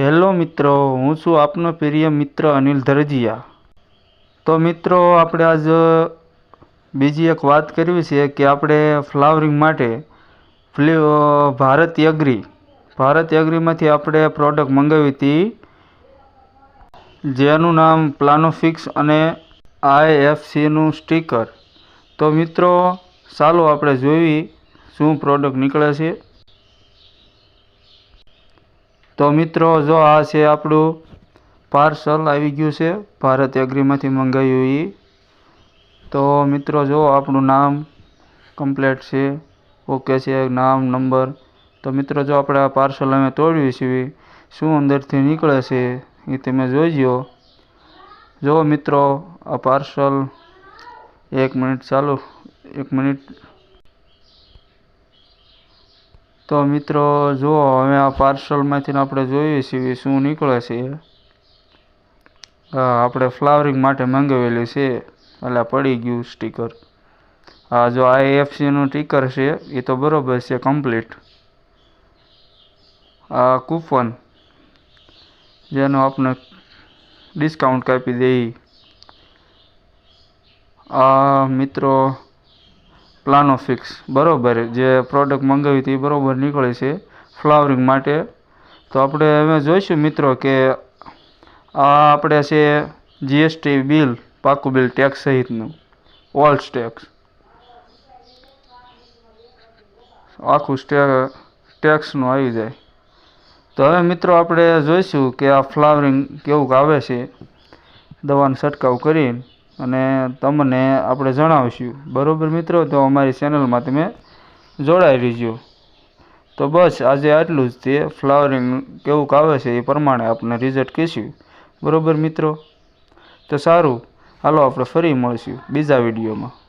Hello મિત્રો, હું છું આપનો પ્રિય મિત્ર અનિલ ધરજીયા. તો મિત્રો, આપણે આજ બીજી એક વાત કરવી છે કે આપણે ફ્લાવરિંગ માટે ફ્લી ભારત એગ્રી, ભારત એગ્રીમાંથી આપણે પ્રોડક્ટ મંગાવી હતી, જેનું નામ પ્લાનોફિક્સ અને આઈએફસીનું સ્ટીકર. તો મિત્રો, ચાલો આપણે જોઈ શું પ્રોડક્ટ નીકળે છે. તો મિત્રો, જો આ છે આપણું પાર્સલ, આવી ગયું છે. ભારત એગ્રીમાંથી મંગાવ્યું એ તો મિત્રો, જો આપણું નામ કમ્પ્લેટ છે, ઓકે છે, નામ, નંબર, તો મિત્રો, જો આપણે આ પાર્સલ અમે તોડ્યું છે, શું અંદરથી નીકળે છે, એ તમે જોઈજો જો મિત્રો, આ પાર્સલ, એક મિનિટ ચાલુ, એક મિનિટ તો મિત્રો, જુઓ, હવે આ પાર્સલમાંથી આપણે જોઈએ છીએ શું નીકળે છે. હા, આપણે ફ્લાવરિંગ માટે મંગાવેલું છે. એટલે પડી ગયું સ્ટીકર હા જો આઈએફસીનું સ્ટીકર છે એ તો બરોબર છે કમ્પ્લીટ આ કૂપન જેનો આપણે ડિસ્કાઉન્ટ કાપી દઈ આ મિત્રો પ્લાનો ફિક્સ. બરોબર. જે પ્રોડક્ટ મંગાવી હતી એ બરોબર નીકળે છે ફ્લાવરિંગ માટે. તો આપણે હવે જોઈશું મિત્રો કે આ આપણે છે જીએસટી બિલ પાકું બિલ ટેક્સ સહિતનું. ઓલ ટેક્સ આખું સ્ટે ટેક્સનું આવી જાય. તો હવે મિત્રો આપણે જોઈશું કે આ ફ્લાવરિંગ કેવું આવે છે. દવાનો છંટકાવ કરી અને તમને આપણે જણાવશું. બરાબર મિત્રો? તો અમારી ચેનલમાં તમે જોડાઈ રહેજો. તો બસ, આજે આટલું જ તે ફ્લાવરિંગ કેવું આવે છે એ પ્રમાણે આપણે રિઝલ્ટ કહીશું. બરાબર મિત્રો? તો સારું. હાલો, આપણે ફરી મળીશું બીજા વિડીયોમાં.